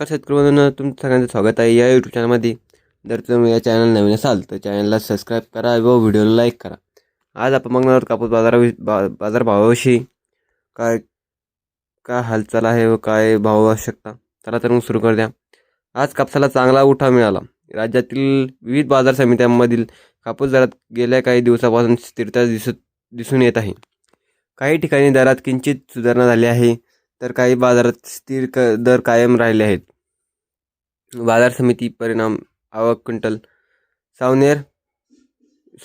नमस्कार शेतकरी बंधूंनो तुमचं सगळ्यांचं स्वागत आहे या यूट्यूब चॅनलमध्ये जर तुम्ही या चॅनल नवीन असाल तर चॅनलला सबस्क्राईब करा व व्हिडिओला लाईक करा. आज आपण बघणार आहोत कापूस बाजारावि बा बाजार भावाविषयी. काय काय हालचाल आहे व काय भाव आवश्यकता? चला तर मग सुरू कर द्या आज कापसाला चांगला उठाव मिळाला. राज्यातील विविध बाजार समित्यांमधील कापूस दरात गेल्या काही दिवसापासून स्थिरता दिसत दिसून येत आहे. काही ठिकाणी दरात किंचित सुधारणा झाली आहे. तर काही बाजारात स्थिर क दर कायम राहिले आहेत. बाज़ार समिती परिणाम, आवक क्विंटल, सावनेर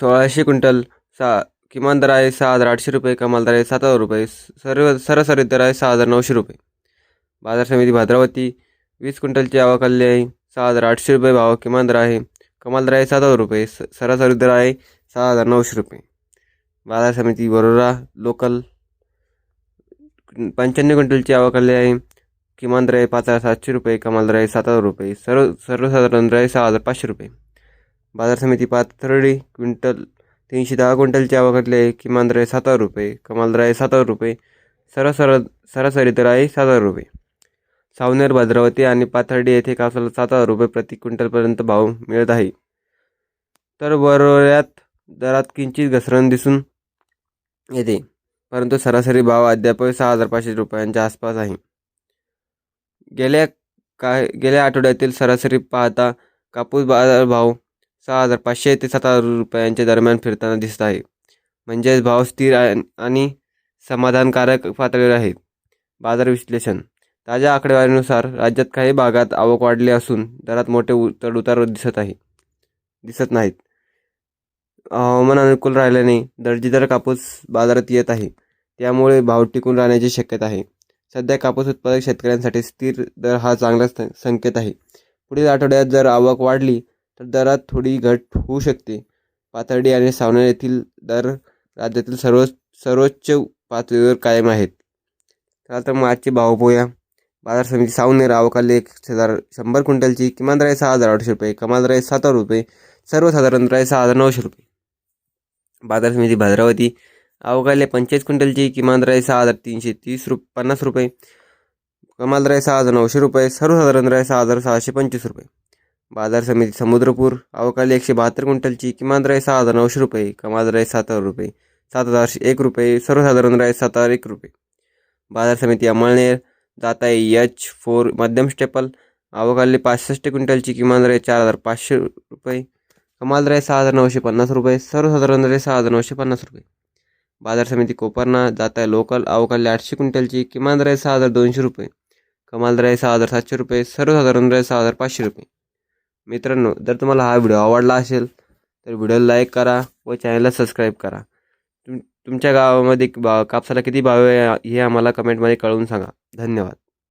सोळाशे क्विंटल, सा किमान दर आहे सहा हज़ार आठशे रुपये, कमाल दर आहे सात हज़ार रुपये, सर्व सरासरी दर आहे सहा हज़ार नऊशे रुपये. बाज़ार समिती भद्रावती, वीस क्विंटलची आवक आलेली आहे, सहा हज़ार आठशे रुपये भाव, किमान दर आहे, कमाल दर आहे सात हज़ार रुपये, स सरासरी दर आहे सहा हज़ार नऊशे रुपये. बाज़ार समिती बरोरा, लोकल पंच्याण्णव क्विंटलची आवक आली आहे. किमान दर आहे पाच हजार सातशे रुपये कमाल दर आहे सात हजार रुपये सर्व सर्वसाधारण दर आहे सहा हजार पाचशे रुपये. बाजार समिती पाथर्डी क्विंटल तीनशे दहा क्विंटलची आवक आली आहे. किमान दर आहे सात हजार रुपये कमाल दर आहे सात हजार रुपये सरसर सरासरी दर आहे सात हजार रुपये. सावनेर भद्रावती आणि पाथर्डी येथे कापसाला सात हजार रुपये प्रति क्विंटलपर्यंत भाव मिळत आहे. तर बरोऱ्यात दरात किंचित घसरण दिसून येते. परंतु सरासरी भाव अद्याप सहा हजार पाचशे रुपयांच्या आसपास आहे. गेल्या काय गेल्या आठवड्यातील सरासरी पाहता कापूस बाजार भाव सहा हजार पाचशे ते सात हजार रुपयांच्या दरम्यान फिरताना दिसत आहे. म्हणजेच भाव स्थिर आणि समाधानकारक पातळीवर आहे. बाजार विश्लेषण. ताज्या आकडेवारीनुसार राज्यात काही भागात आवक वाढली असून दरात मोठे उ चढउतार दिसत आहे. दिसत नाहीत. हवामान अनुकूल राहिल्याने दर्जेदार कापूस बाजारात येत आहे. त्यामुळे भाव टिकून राहण्याची शक्यता आहे. सध्या कापूस उत्पादक शेतकऱ्यांसाठी स्थिर दर हा चांगला संकेत आहे. पुढील आठवड्यात जर आवक वाढली तर दरात थोडी घट होऊ शकते. पाथर्डी आणि सावनेर येथील दर राज्यातील सर्व सर्वोच्च पातळीवर कायम आहेत. तर मार्चचे भाव पोया बाजार समिती सावनेर आवकाले एक हजार शंभर क्विंटलची किमान राय सहा हजार आठशे रुपये कमाल राय सात हजार रुपये सर्वसाधारण राय सहा हजार नऊशे रुपये. बाजार समिती भद्रावती अवघाले पंचेचाळीस क्विंटलची किमान राय सहा हजार तीनशे तीस रुप पन्नास रुपये. कमाल राय सहा हजार नऊशे रुपये. सर्वसाधारण राय सहा हजार सहाशे पंचवीस रुपये. बाजार समिती समुद्रपूर. अवकाली एकशे बहात्तर क्विंटलची किमान राय सहा हजार नऊशे रुपये. कमाल राय सात हजार रुपये. सात हजार एक रुपये. सर्वसाधारण राय सात हजार एक रुपये. बाजार समिती अमळनेर. जाता एच फोर मध्यम स्टेपल. अवकाली पासष्ट क्विंटलची किमान राय चार हजार पाचशे रुपये. कमाल दर आहे सहा हजार नऊशे पन्नास रुपये सर्वसाधारण दर आहे सहा हजार नऊशे पन्नास रुपये. बाजार समिती कोपरना जात आहे लोकल अवकाळी आठशे क्विंटलची किमान दर आहे सहा हजार दोनशे रुपये. कमाल दर आहे सहा हजार सातशे रुपये सर्वसाधारण दर आहे सहा हजार पाचशे रुपये. मित्रांनो जर तुम्हाला हा व्हिडिओ आवडला असेल तर व्हिडिओला लाईक करा व चॅनलला सबस्क्राईब करा. तुम तुमच्या गावामध्ये बा कापसाला किती भाव आहे हे आम्हाला कमेंटमध्ये कळवून सांगा. धन्यवाद.